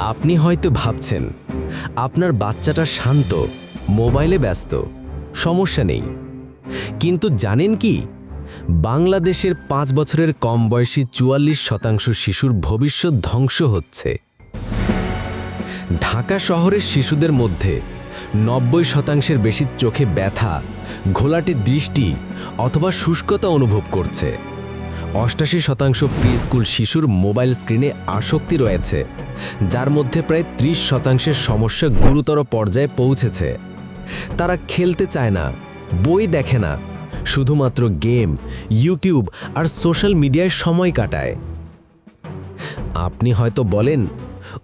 আপনি হয়তো ভাবছেন, আপনার বাচ্চাটা শান্ত, মোবাইলে ব্যস্ত, সমস্যা নেই। কিন্তু জানেন কি? বাংলাদেশের পাঁচ বছরের কম বয়সী চুয়াল্লিশ শতাংশ শিশুর ভবিষ্যৎ ধ্বংস হচ্ছে। ঢাকা শহরের শিশুদের মধ্যে নব্বই শতাংশের বেশি চোখে ব্যথা, ঘোলাটে দৃষ্টি অথবা শুষ্কতা অনুভব করছে। অষ্টাশি শতাংশ প্রি স্কুল শিশুর মোবাইল স্ক্রিনে আসক্তি রয়েছে। যার মধ্যে প্রায় ত্রিশ শতাংশের সমস্যা গুরুতর পর্যায়ে পৌঁছেছে। তারা খেলতে চায় না, বই দেখে না, শুধুমাত্র গেম, ইউটিউব আর সোশ্যাল মিডিয়ায় সময় কাটায়। আপনি হয়তো বলেন,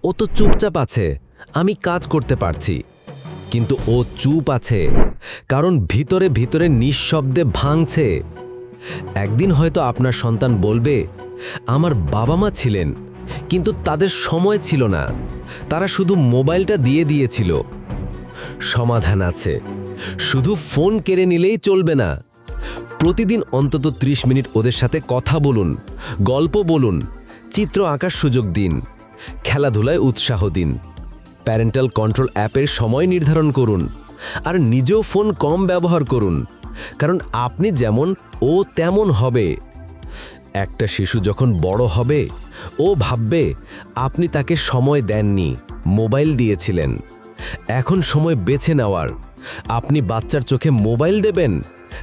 ও তো চুপচাপ আছে, আমি কাজ করতে পারছি। কিন্তু ও চুপ আছে, কারণ ভিতরে ভিতরে নিঃশব্দে ভাঙছে। একদিন হয়তো আপনার সন্তান বলবে, আমার বাবা মা ছিলেন কিন্তু তাদের সময় ছিল না। তারা শুধু মোবাইলটা দিয়ে দিয়েছিল। সমাধান আছে। শুধু ফোন কেড়ে নিলেই চলবে না। প্রতিদিন অন্তত ৩০ মিনিট ওদের সাথে কথা বলুন, গল্প বলুন, চিত্র আঁকার সুযোগ দিন, খেলাধুলায় উৎসাহ দিন, প্যারেন্টাল কন্ট্রোল অ্যাপের সময় নির্ধারণ করুন, আর নিজেও ফোন কম ব্যবহার করুন, কারণ আপনি যেমন ও তেমন হবে। একটা শিশু যখন বড় হবে ও ভাববে, আপনি তাকে সময় দেননি, মোবাইল দিয়েছিলেন। এখন সময় বেছে নেওয়ার। আপনি বাচ্চার চোখে মোবাইল দেবেন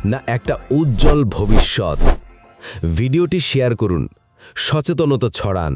না একটা উজ্জ্বল ভবিষ্যৎ? ভিডিওটি শেয়ার করুন, সচেতনতা ছড়ান।